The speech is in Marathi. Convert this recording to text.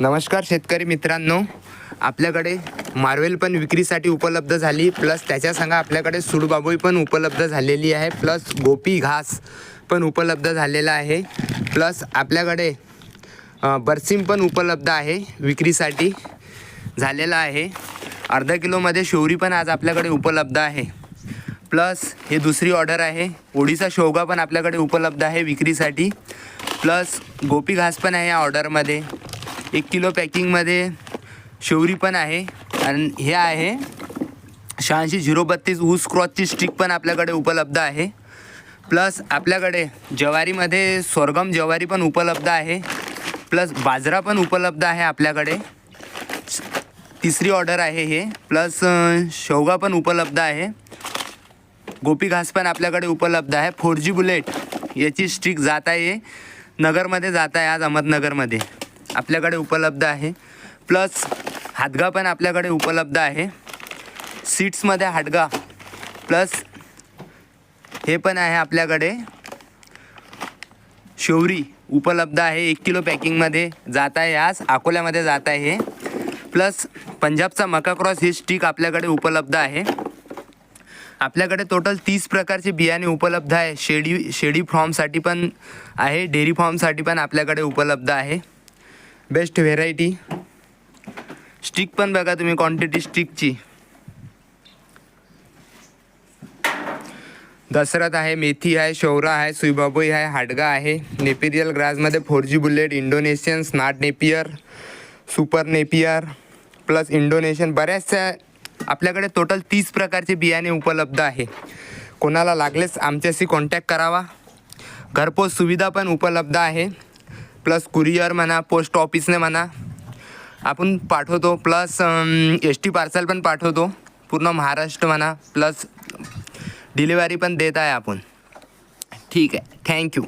नमस्कार शेतकरी मित्रांनो. आपल्याकडे मार्वेल पण विक्रीसाठी उपलब्ध झाली. प्लस त्याच्या संग आपल्याकडे सुडबाबोई पण उपलब्ध झालेली आहे. प्लस गोपी घास पण उपलब्ध झालेला आहे. प्लस आपल्याकडे अ, बरसिम पण उपलब्ध आहे विक्रीसाठी झालेला आहे. अर्धा किलोमध्ये शौरी पण आज आपल्याकडे उपलब्ध आहे. प्लस हे दुसरी ऑर्डर आहे. ओडिसा शेवगा पण आपल्याकडे उपलब्ध आहे विक्रीसाठी. प्लस गोपी घास पण आहे या ऑर्डरमध्ये. एक किलो पॅकिंगमध्ये शेवरी पण आहे. आणि हे आहे शहाऐंशी झिरो बत्तीस ऊस क्रॉसची स्टिक पण आपल्याकडे उपलब्ध आहे. प्लस आपल्याकडे ज्वारीमध्ये स्वर्गम ज्वारी पण उपलब्ध आहे. प्लस बाजरा पण उपलब्ध आहे आपल्याकडे. तिसरी ऑर्डर आहे हे. प्लस शेवगा पण उपलब्ध आहे. गोपी घास पण आपल्याकडे उपलब्ध आहे. फोर जी बुलेट याची स्टिक जात आहे. नगरमध्ये जात आहे आज अहमदनगरमध्ये. आपल्याकडे उपलब्ध आहे. प्लस हादगा पण आपल्याकडे उपलब्ध आहे. सीट्समध्ये हादगा प्लस हे पण आहे आपल्याकडे. शौरी उपलब्ध आहे एक किलो पॅकिंगमध्ये. जात आहे आज. अकोल्यामध्ये जात आहे. हे प्लस पंजाबचा मका क्रॉस ही स्टिक आपल्याकडे उपलब्ध आहे. आपल्याकडे टोटल तीस प्रकारचे बियाणे उपलब्ध आहे. शेडी शेडी फॉर्मसाठी पण आहे. डेअरी फॉर्मसाठी पण आपल्याकडे उपलब्ध आहे. Best variety. स्टिक पण बघा तुम्ही क्वांटिटी स्टिकची. दसरथ आहे मेथी आहे शौरा आहे सुईबाबोई आहे हाडगा आहे. नेपिरियल ग्रासमध्ये four G bullet Indonesian smart napier super napier plus Indonesian बऱ्याचशा आपल्याकडे टोटल तीस प्रकारचे बियाणे उपलब्ध आहे. कोणाला लागलेच आमच्याशी कॉन्टॅक्ट करावा. घरपोच सुविधा पण उपलब्ध आहे. प्लस कुरिअर म्हणा पोस्ट ऑफिसने म्हणा आपण पाठवतो. प्लस एस टी पार्सल पण पाठवतो. पूर्ण महाराष्ट्र म्हणा प्लस डिलिव्हरी पण देत आहे आपण. ठीक आहे. थँक्यू